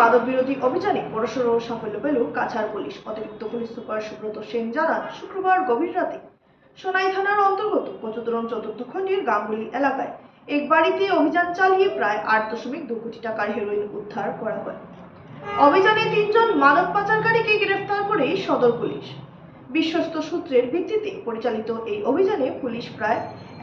মাদক বিরোধী অভিযানে বড়সড় সাফল্য পেল কাছাড় পুলিশ। অতিরিক্ত পুলিশ সুপার সুব্রত সেন জানান, শুক্রবার গভীর রাতে সোনাই থানার অন্তর্গত কচুদরম চতুর্থ খণ্ডের গাঙ্গুলি এলাকায় এক বাড়িতে অভিযান চালিয়ে প্রায় আট দশমিক দু কোটি টাকার হেরোইন উদ্ধার করা হয়। অভিযানে তিনজন মাদক পাচারকারীকে গ্রেফতার করে সদর পুলিশ। বিশ্বস্ত সূত্রের ভিত্তিতে পরিচালিত এই অভিযানে পুলিশ প্রায়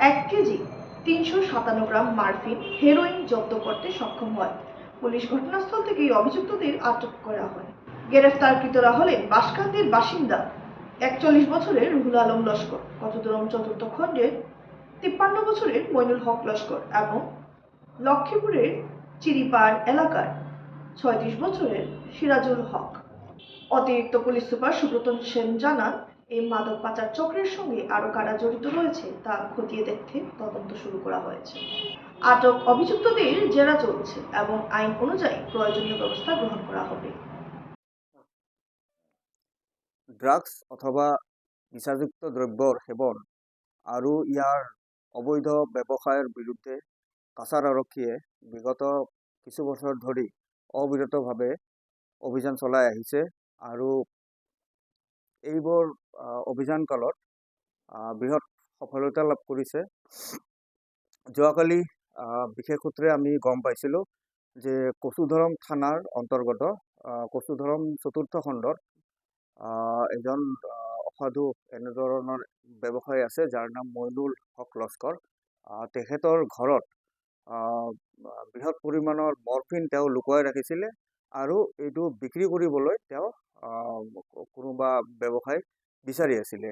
এক কেজি তিনশো সাতান্ন গ্রাম মার্ফিন হেরোইন জব্দ করতে সক্ষম হয়। পুলিশ ঘটনাস্থল থেকে অভিযুক্তদের আটক করা হয়। গ্রেফতারকৃতরা হলেন বাসকান্দির বাসিন্দা, একচল্লিশ বছরের রুহুল আলম লস্কর, কতদরম চতুর্থ খণ্ডের তিপ্পান্ন বছরের মইনুল হক লস্কর এবং লক্ষ্মীপুরের চিরিপাড় এলাকার ছয়ত্রিশ বছরের সিরাজুল হক। অতিরিক্ত পুলিশ সুপার সুব্রত সেন জানান এই মাদক পাচার চক্রের সঙ্গে আরও কারা জড়িত রয়েছে তা খতিয়ে দেখতে তদন্ত শুরু করা হয়েছে। আটক অভিযুক্তদের জেরা চলছে এবং আইন অনুযায়ী প্ৰয়োজনীয় ব্যবস্থা গ্রহণ করা হবে। ড্ৰাগছ অথবা নিচাযুক্ত দ্ৰব্যৰ সেৱন আৰু ইয়াৰ অবৈধ ব্যৱসায়ৰ বিৰুদ্ধে কাছাৰ আৰক্ষীয়ে বিগত কিছু বছৰ ধৰি অবিৰতভাৱে অভিযান চলাই আহিছে আৰু এইবোৰ অভিযান কালত বৃহৎ সফলতা লাভ কৰিছে। যোৱাকালি বিশেষ সূত্ৰে আমি গম পাইছিলোঁ যে কচুধৰম থানাৰ অন্তৰ্গত কচুধৰম চতুৰ্থ খণ্ডত এজন অসাধু এনেধৰণৰ ব্যৱসায়ী আছে যাৰ নাম মইনুল হক লস্কৰ। তেখেতৰ ঘৰত বৃহৎ পৰিমাণৰ মৰফিন তেওঁ লুকুৱাই ৰাখিছিলে আৰু এইটো বিক্ৰী কৰিবলৈ তেওঁ কোনোবা ব্যৱসায় বিচাৰি আছিলে।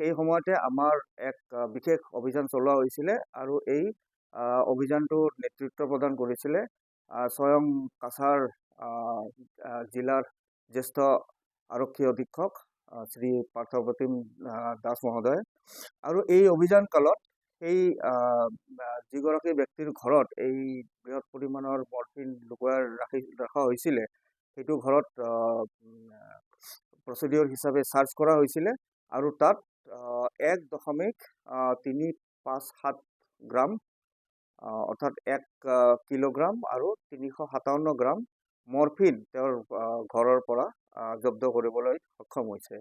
সেই সময়তে আমাৰ এক বিশেষ অভিযান চলোৱা হৈছিলে আৰু এই অভিযানটোৰ নেতৃত্ব প্ৰদান কৰিছিলে স্বয়ং কাছাৰ জিলাৰ জ্যেষ্ঠ আৰক্ষী অধীক্ষক শ্ৰী পাৰ্থপ্ৰতিম দাস মহোদয়। আৰু এই অভিযান কালত সেই যিগৰাকী ব্যক্তিৰ ঘৰত এই বৃহৎ পৰিমাণৰ মৰফিন লুকুৱাই ৰাখি ৰখা হৈছিলে সেইটো ঘৰত প্ৰচিডিঅ'ৰ হিচাপে চাৰ্চ কৰা হৈছিলে আৰু তাত এক দশমিক তিনি পাঁচ সাত গ্ৰাম অৰ্থাৎ এক কিলোগ্ৰাম আৰু তিনিশ সাতাৱন্ন গ্ৰাম মৰফিন তেওঁৰ ঘৰৰ পৰা জব্দ কৰিবলৈ সক্ষম হৈছে।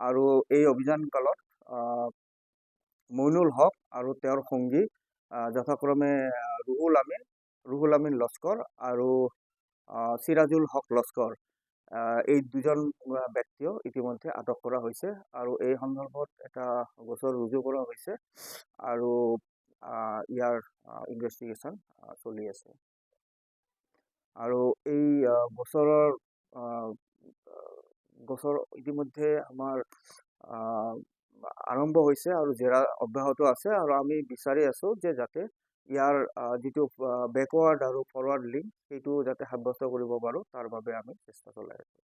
আৰু এই অভিযান কালত আহ, মইনুল হক আৰু তেওঁৰ আহ, যথাক্ৰমে ৰুহুল আমিন ৰুহুল আমিন লস্কৰ আৰু চিৰাজুল হক লস্কৰ এই দুজন ব্যক্তিও ইতিমধ্যে আটক কৰা হৈছে আৰু এই সন্দৰ্ভত এটা গোচৰ ৰুজু কৰা হৈছে আৰু আহ, ইয়াৰ ইনভেষ্টিগেশ্যন চলি আছে। আৰু এই আহ, গোচৰ ইতিমধ্যে আহ, আৰম্ভ হৈছে আৰু জেৰা অব্যাহত আছে আৰু আমি বিচাৰি আছোঁ যে যাতে ইয়াৰ যিটো বেকৱাৰ্ড আৰু ফৰৱাৰ্ড লিংক সেইটো যাতে সাব্যস্ত কৰিব পাৰোঁ তাৰ বাবে আমি চেষ্টা চলাই আছোঁ।